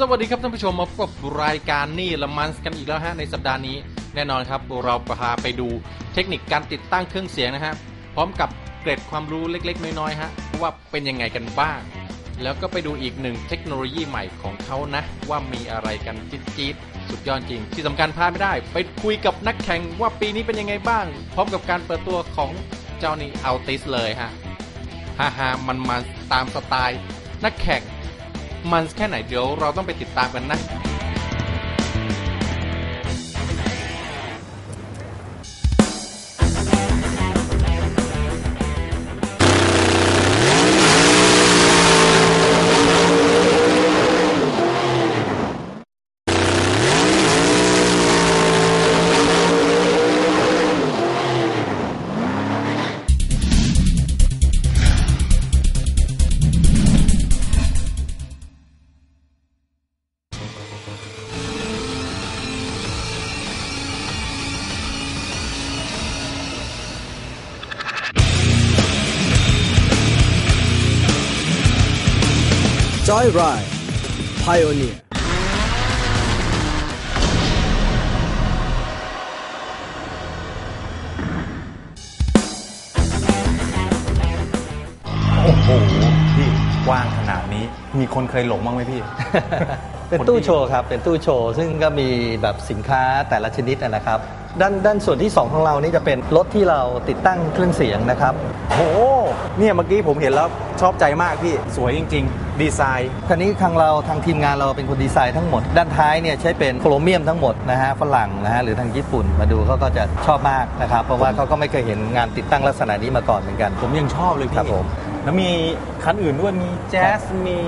สวัสดีครับท่านผู้ชมมาพบกับรายการนี่ละมันส์กันอีกแล้วฮะในสัปดาห์นี้แน่นอนครับเราพาไปดูเทคนิคการติดตั้งเครื่องเสียงนะฮะพร้อมกับเกร็ดความรู้เล็ก ๆ น้อยๆฮะว่าเป็นยังไงกันบ้าง แล้วก็ไปดูอีกหนึ่งเทคโนโลยีใหม่ของเขานะ ว่ามีอะไรกันจี๊ดๆสุดยอดจริง ที่สำคัญพลาดไม่ได้ ไปคุยกับนักแข่งว่าปีนี้เป็นยังไงบ้าง พร้อมกับการเปิดตัวของเจ้านี่อัลติสเลยฮะฮ่าฮามันมาตามสไตล์นักแข่ง มันแค่ไหนเดี๋ยวเราต้องไปติดตามกันนะ Joyride Pioneer โอ้โห พี่กว้างขนาดนี้ มีคนเคยหลงบ้างไหมพี่ เป็นตู้โชว์ครับ เป็นตู้โชว์ ซึ่งก็มีแบบสินค้าแต่ละชนิดนะครับ ด้านด้านส่วนที่ 2 ของเรานี่จะเป็นรถที่เราติดตั้งเครื่องเสียงนะครับ โอ้โหเนี่ยเมื่อกี้ผมเห็นแล้วชอบใจมากพี่ สวยจริง ๆ ดีไซน์คันนี้ทางเราทางทีมงานเราเป็นคนดีไซน์ทั้งหมด ด้านท้ายเนี่ยใช้เป็นโครเมียมทั้งหมดนะฮะฝรั่งนะฮะหรือทางญี่ปุ่นมาดูเขาก็จะชอบมากนะครับเพราะว่าเขาก็ไม่เคยเห็นงานติดตั้งลักษณะนี้มาก่อนเหมือนกัน ผมยังชอบเลยพี่ครับผมแล้วมีคันอื่นด้วยมีแจ๊สมี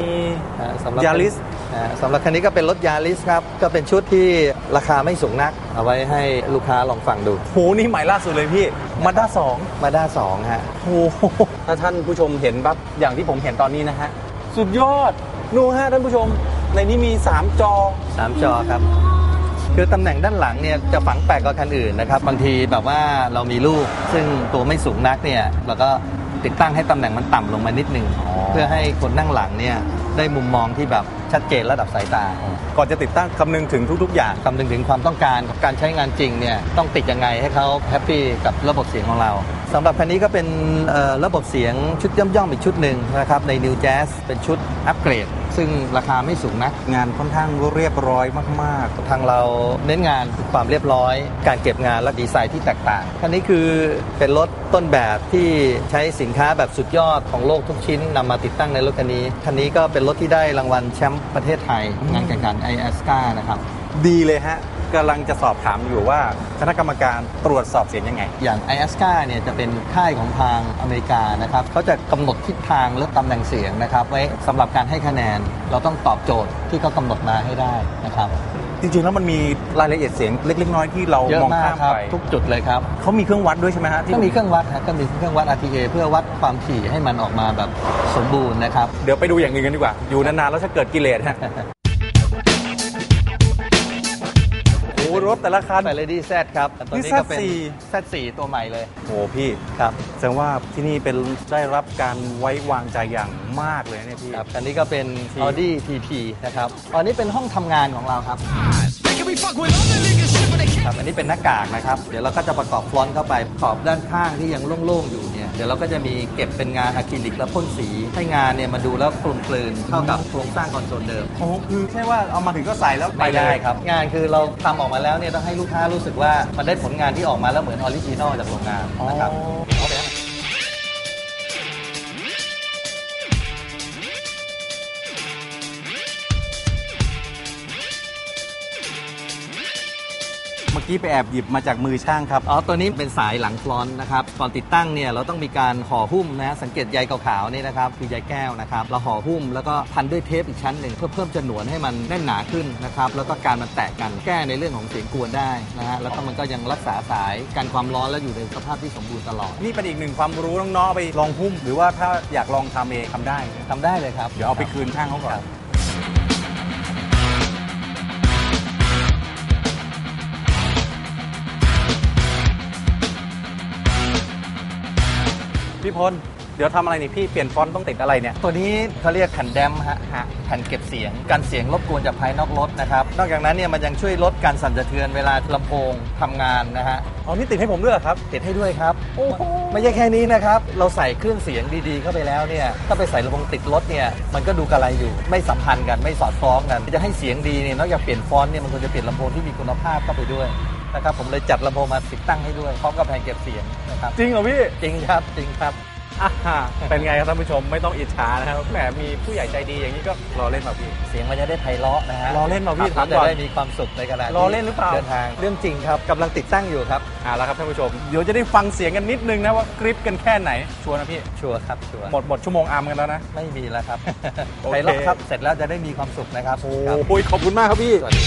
อ่าสำหรับยาริสอ่าสำหรับคันนี้ก็เป็นรถยาริสครับ ก็เป็นชุดที่ราคาไม่สูงนัก เอาไว้ให้ลูกค้าลองฟังดูโหนี่ใหม่ล่าสุดเลยพี่มาด้าสองมาด้าสองฮะโอ้โหถ้าท่านผู้ชมเห็นปั๊บอย่างที่ผมเห็นตอนนี้นะฮะ สุดยอดดูฮะท่านผู้ชม ในนี้มี 3 จอ สามจอครับ คือตำแหน่งด้านหลังเนี่ยจะฝังแปลกกว่าคันอื่นนะครับ บางทีแบบว่าเรามีลูก ซึ่งตัวไม่สูงนักเนี่ยเราก็ติดตั้งให้ตำแหน่งมันต่ำลงมานิดนึงอ๋อเพื่อให้คนนั่งหลังเนี่ยได้มุมมองที่แบบ ชัดเจนระดับสายตา ก่อนจะติดตั้งคำนึงถึงทุก ๆ อย่างคำนึงถึงความต้องการกับการใช้งานจริงเนี่ยต้องติดยังไงให้เขาแฮปปี้กับระบบเสียงของเราสำหรับคันนี้ก็เป็นระบบเสียงชุดย่อมๆอีกชุดหนึ่งนะครับใน New Jazz เป็นชุดอัปเกรดซึ่งราคาไม่สูงนักงานค่อนข้างเรียบร้อยมากทางเราเน้นงานความเรียบร้อย การเก็บงานและดีไซน์ที่แตกต่างคันนี้คือเป็นรถต้นแบบที่ใช้สินค้าแบบสุดยอดของโลกทุกชิ้นนำมาติดตั้งในรถคันนี้คันนี้ก็เป็นรถที่ได้รางวัลแชมป์ประเทศไทย งานแข่งขัน i a s c a นะครับๆดีเลยฮะ กำลังจะสอบถามอยู่ว่าคณะกรรมการตรวจสอบเสียงยังไง อย่าง i a s c a เนี่ยจะเป็นค่ายของทางอเมริกานะครับเขาจะกำหนดทิศทางและตำแหน่งเสียงนะครับ ไว้สำหรับการให้คะแนนเราต้องตอบโจทย์ที่เขากำหนดมาให้ได้นะครับจริงๆ แล้วมันมีรายละเอียดเสียงเล็กๆน้อยๆที่เราเยอะมองมากข้ามครับไปทุกจุดเลยครับเขามีเครื่องวัดด้วยใช่ไหมฮะที่ก็มีเครื่องวัดครับก็มีเครื่องวัด RTA เพื่อวัดความถี่ให้มันออกมาแบบสมบูรณ์นะครับ เดี๋ยวไปดูอย่างอื่นกันดีกว่า อยู่นานๆ แล้วจะเกิดกิเลสฮะ รถแต่ละคันไปเลยดีแซครับตัวนี้ก็เป็นนี่ Z4 ตัวใหม่เลย โอ้พี่ครับแสดงว่าที่นี่เป็นได้รับการไว้วางใจอย่างมากเลยเนี่ยพี่ครับอันนี้ก็เป็นที่ Audi TT นะครับอันนี้เป็นห้องทำงานของเราครับครับอันนี้เป็นหน้ากากนะครับ เดี๋ยวเราก็จะประกอบฟลอนต์เข้าไปขอบด้านข้างที่ยังโล่งๆอยู่ เนี่ยเดี๋ยวเราก็จะมีเก็บเป็นงานอะคริลิกและพ่นสี ให้งานเนี่ยมาดูแล้วกลมกลืนเข้ากับโครงสร้างคอนโซลเดิม โอ้คือแค่ว่าเอามาถึงก็ใส่แล้วไปไม่เลได้ยครับ งานคือเราทำออกมาแล้วเนี่ยต้องให้ลูกค้ารู้สึกว่ามันได้ผลงานที่ออกมาแล้วเหมือนออริจินอลจากโรงงานนะครับอ๋อเมื่อ กี้ไปแอบหยิบมาจากมือช่างครับ อ๋อ ตัวนี้เป็นสายหลังฟลอนต์นะครับ ก่อนติดตั้งเนี่ยเราต้องมีการห่อหุ้มนะ สังเกตใยขาวๆนี่นะครับ คือใยแก้วนะครับ เราห่อหุ้มแล้วก็พันด้วยเทปอีกชั้นหนึ่งเพื่อเพิ่มจำนวนให้มันแน่นหนาขึ้นนะครับ แล้วก็การมันแตกกันแก้ในเรื่องของเสียงกวนได้นะฮะ แล้วก็มันก็ยังรักษาสายการความร้อนและอยู่ในสภาพที่สมบูรณ์ตลอด นี่เป็นอีกหนึ่งความรู้น้องๆเอาไปลองหุ้ม หรือว่าถ้าอยากลองทำเองทำได้นะทำได้เลยครับ เดี๋ยวเอาไปคืนช่างเขาก่อน พี่พล เดี๋ยวทำอะไรนี่พี่เปลี่ยนฟอนต์ต้องติดอะไรเนี่ย ตัวนี้เขาเรียกแผ่นแดมฮะฮะแผ่นเก็บเสียงกันเสียงรบกวนจากภายนอกรถนะครับ นอกจากนั้นเนี่ยมันยังช่วยลดการสั่นสะเทือนเวลาลำโพงทำงานนะฮะ อ๋อนี่ติดให้ผมด้วยเหรอครับ ติดให้ด้วยครับ โอ้โห ไม่ใช่แค่นี้นะครับ เราใส่เครื่องเสียงดีๆเข้าไปแล้วเนี่ย ถ้าไปใส่ลำโพงติดรถเนี่ย มันก็ดูกระไรอยู่ ไม่สัมพันธ์กัน ไม่สอดคล้องกัน จะให้เสียงดีเนี่ย นอกจากเปลี่ยนฟอนต์เนี่ย มันควรจะเปลี่ยนลำโพงที่มีคุณภาพเข้าไปด้วย นะครับผมเลยจัดลำโพงมาติดตั้งให้ด้วยพร้อมกับแผ่นเก็บเสียงนะครับจริงเหรอพี่จริงครับจริงครับ อ่าเป็นไงครับท่านผู้ชมไม่ต้องอิจฉานะครับแหมมีผู้ใหญ่ใจดีอย่างนี้ก็รอเล่นมาพี่ เสียงมันจะได้ไพเราะนะฮะรอเล่นเหรอพี่ครับถามก่อนจะได้มีความสุขในขณะที่รอเล่นหรือเปล่าเดินทางเรื่องจริงครับกำลังติดตั้งอยู่ครับอ่าแล้วครับท่านผู้ชมเดี๋ยวจะได้ฟังเสียงกันนิดนึงนะว่ากริปกันแค่ไหนชัวร์นะพี่ชัวร์ครับชัวร์หมดหมดชั่วโมงอาร์มกันแล้วนะ ไม่มีแล้วครับโอเค ไพเราะครับเสร็จแล้วจะได้มีความสุขนะครับครับ โอ้ยขอบคุณมากครับพี่ สวัสดี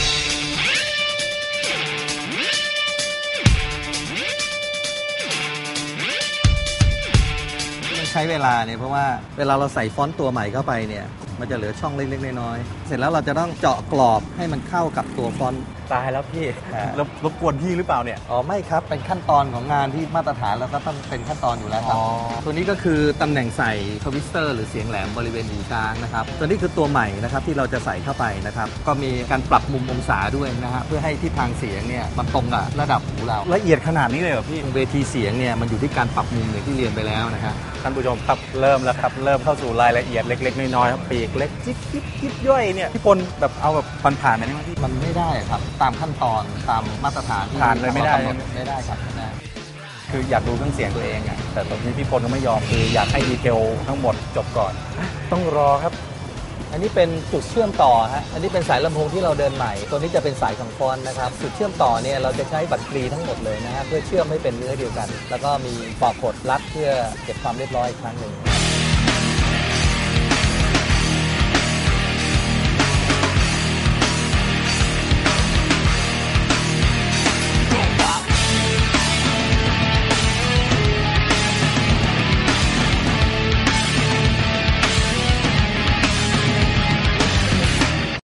ใช้เวลาเนี่ยเพราะว่าเวลาเราใส่ฟอนต์ตัวใหม่เข้าไปเนี่ย มันจะเหลือช่องเล็กๆน้อยๆ สร็จแล้วเราจะต้องเจาะกรอบให้มันเข้ากับตัวฟอนต์ ตายแล้วพี่อ่า รบรบกวนพี่หรือเปล่าเนี่ย อ๋อไม่ครับเป็นขั้นตอนของงานที่มาตรฐานแล้วก็ต้องเป็นขั้นตอนอยู่แล้วครับ อ๋อ ตัวนี้ก็คือตำแหน่งใส่ทวิสเตอร์หรือเสียงแหลมบริเวณหูกลางนะครับตัวนี้คือตัวใหม่นะครับที่เราจะใส่เข้าไปนะครับ ก็มีการปรับมุมองศาด้วยนะฮะเพื่อให้ทิศทางเสียงเนี่ยมันตรงกับระดับหูเราละเอียดขนาดนี้เลยเหรอพี่เวทีเสียงเนี่ยมันอยู่ที่การปรับมุมอย่างที่เรียนไปแล้วนะฮะ ท่านผู้ชมครับเริ่มแล้วครับ เริ่มเข้าสู่รายละเอียดเล็ก ๆ น้อยๆครับปีกเล็กจิ๊บจิ๊บจิ๊บย่อยเนี่ยพี่พลแบบเอาแบบผ่านๆหน่อยได้ไหมพี่ มันไม่ได้ครับ ตามขั้นตอนตามมาตรฐานที่ผ่านเลยไม่ได้กำหนไม่ได้ครับไม่ได้ คืออยากดูเครื่องเสียงตัวเองอะแต่ตอนนี้พี่พลก็ไม่ยอมคืออยากให้ดีเทลทั้งหมดจบก่อน ต้องรอครับ อันนี้เป็นจุดเชื่อมต่อฮะ อันนี้เป็นสายลำโพงที่เราเดินใหม่ ตัวนี้จะเป็นสายของฟอนต์นะครับ จุดเชื่อมต่อเนี่ยเราจะใช้บัตรกรีทั้งหมดเลยนะฮะเพื่อเชื่อมให้เป็นเนื้อเดียวกัน แล้วก็มีปอกกดรัดเพื่อเก็บความเรียบร้อยอีกครั้งหนึ่ง